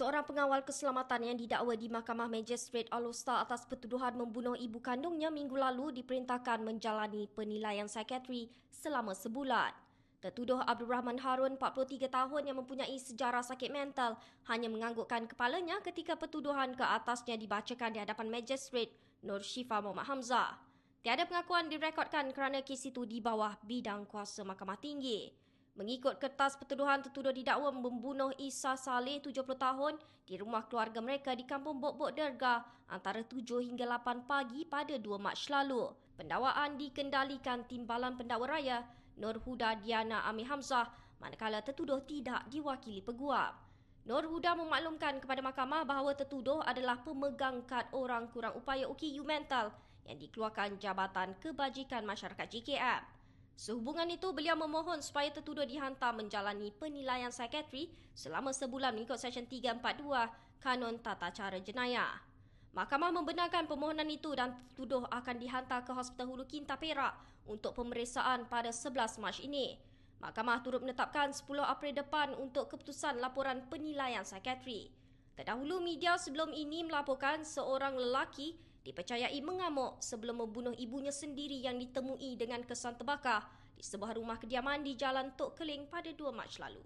Seorang pengawal keselamatan yang didakwa di Mahkamah Magistrate All-Star atas pertuduhan membunuh ibu kandungnya minggu lalu diperintahkan menjalani penilaian psikiatri selama sebulan. Tertuduh Abdul Rahman Harun, 43 tahun yang mempunyai sejarah sakit mental, hanya menganggukkan kepalanya ketika pertuduhan ke atasnya dibacakan di hadapan Magistrate Nur Shifa Muhammad Hamzah. Tiada pengakuan direkodkan kerana kes itu di bawah bidang kuasa Mahkamah Tinggi. Mengikut kertas pertuduhan tertuduh didakwa membunuh Isa Saleh 70 tahun di rumah keluarga mereka di Kampung Bok-Bok Derga antara 7 hingga 8 pagi pada 2 Mac lalu. Pendakwaan dikendalikan Timbalan Pendakwa Raya Nur Huda Diana Ami Hamzah manakala tertuduh tidak diwakili peguam. Nur Huda memaklumkan kepada mahkamah bahawa tertuduh adalah pemegang kad orang kurang upaya UKU mental yang dikeluarkan Jabatan Kebajikan Masyarakat JKM. Sehubungan itu, beliau memohon supaya tertuduh dihantar menjalani penilaian psikiatri selama sebulan mengikut Seksyen 342 Kanun Tata Cara Jenayah. Mahkamah membenarkan permohonan itu dan tertuduh akan dihantar ke Hospital Hulu Kinta Perak untuk pemeriksaan pada 11 Mac ini. Mahkamah turut menetapkan 10 April depan untuk keputusan laporan penilaian psikiatri. Terdahulu media sebelum ini melaporkan seorang lelaki dipercayai mengamuk sebelum membunuh ibunya sendiri yang ditemui dengan kesan terbakar di sebuah rumah kediaman di Jalan Tok Keling pada 2 Mac lalu.